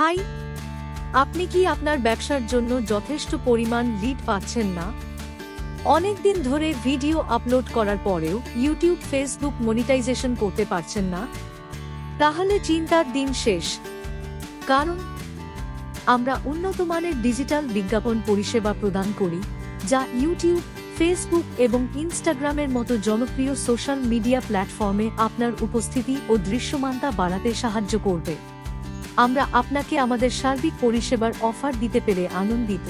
High, আপনি কি আপনার ব্যবসার জন্য যথেষ্ট পরিমাণ লিড পাচ্ছেন না? অনেক দিন ধরে ভিডিও আপলোড করার পরেও ইউটিউব ফেসবুক মনিটাইজেশন করতে পারছেন না। তাহলে চিন্তার দিন শেষ। কারণ, আমরা উন্নত মানের ডিজিটাল বিজ্ঞাপন পরিষেবা প্রদান করি, যা ইউটিউব ফেসবুক এবং ইনস্টাগ্রামের মতো জনপ্রিয় সোশ্যাল মিডিয়া প্ল্যাটফর্মে আপনার উপস্থিতি ও দৃশ্যমানতা বাড়াতে সাহায্য করবে। আমরা আপনাকে আমাদের সার্বিক পরিষেবার অফার দিতে পেরে আনন্দিত,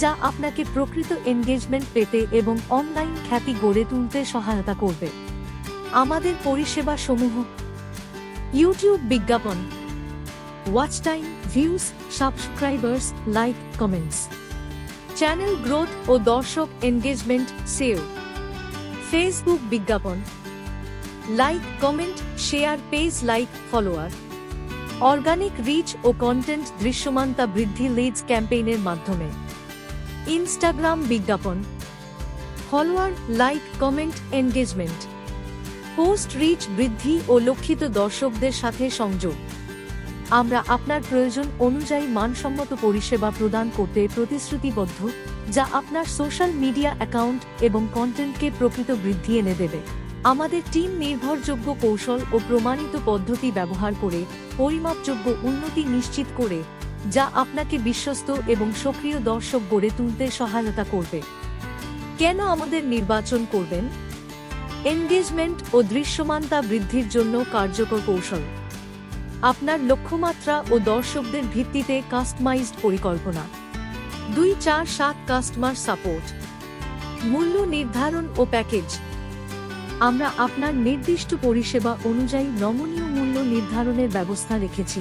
যা আপনাকে প্রকৃত এনগেজমেন্ট পেতে এবং অনলাইন খ্যাতি গড়ে তুলতে সহায়তা করবে। আমাদের পরিষেবা সমূহ ইউটিউব বিজ্ঞাপন watch time views subscribers, like, comments. Channel growth ও দর্শক এনগেজমেন্ট সেও ফেসবুক বিজ্ঞাপন, like, comment, share, page, like, follower. Organic reach ও কন্টেন্ট দৃশ্যমানতা বৃদ্ধি লিডস ক্যাম্পেইনের মাধ্যমে। ইনস্টাগ্রাম বিজ্ঞাপন। Follower like comment engagement post reach বৃদ্ধি ও লক্ষিত দর্শকদের সাথে সংযোগ। আমরা আপনার প্রয়োজন অনুযায়ী মানসম্মত পরিষেবা প্রদান করতে প্রতিশ্রুতিবদ্ধ, যা আপনার সোশ্যাল মিডিয়া অ্যাকাউন্ট এবং কন্টেন্টকে প্রকৃত বৃদ্ধি এনে দেবে। আমাদের টিম নির্ভরযোগ্য কৌশল ও প্রমাণিত পদ্ধতি ব্যবহার করে পরিমাপযোগ্য উন্নতি নিশ্চিত করে, যা আপনাকে বিশ্বস্ত এবং সক্রিয় দর্শক গড়ে তুলতে সহায়তা করবে। কেন আমাদের নির্বাচন করবেন? এনগেজমেন্ট ও দৃশ্যমানতা বৃদ্ধির জন্য কার্যকর কৌশল। আপনার লক্ষ্যমাত্রা ও দর্শকদের ভিত্তিতে কাস্টমাইজড পরিকল্পনা। দুই চার সাত কাস্টমার সাপোর্ট। মূল্য নির্ধারণ ও প্যাকেজ। আমরা আপনার নির্দিষ্ট পরিষেবা অনুযায়ী নমনীয় মূল্য নির্ধারণের ব্যবস্থা রেখেছি।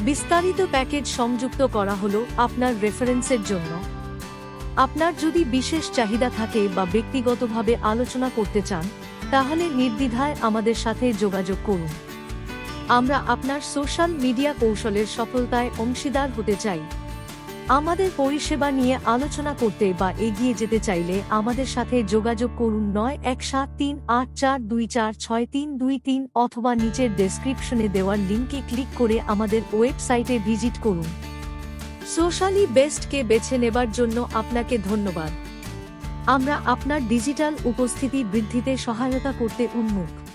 বিস্তারিত প্যাকেজ সংযুক্ত করা হলো আপনার রেফারেন্সের জন্য। আপনার যদি বিশেষ চাহিদা থাকে বা ব্যক্তিগতভাবে আলোচনা করতে চান, তাহলে নির্দ্বিধায় আমাদের সাথে যোগাযোগ করুন। আমরা আপনার সোশ্যাল মিডিয়া কৌশলের সফলতায় অংশীদার হতে চাই। আমাদের পরিষেবা নিয়ে আলোচনা করতে বা এগিয়ে যেতে চাইলে আমাদের সাথে যোগাযোগ করুন নয় এক সাত তিন আট চার দুই চার ছয় তিন দুই তিন অথবা নিচের ডেসক্রিপশনে দেওয়ার লিঙ্কে ক্লিক করে আমাদের ওয়েবসাইটে ভিজিট করুন। সোশ্যালি বেস্টকে বেছে নেবার জন্য আপনাকে ধন্যবাদ। আমরা আপনার ডিজিটাল উপস্থিতি বৃদ্ধিতে সহায়তা করতে উন্মুখ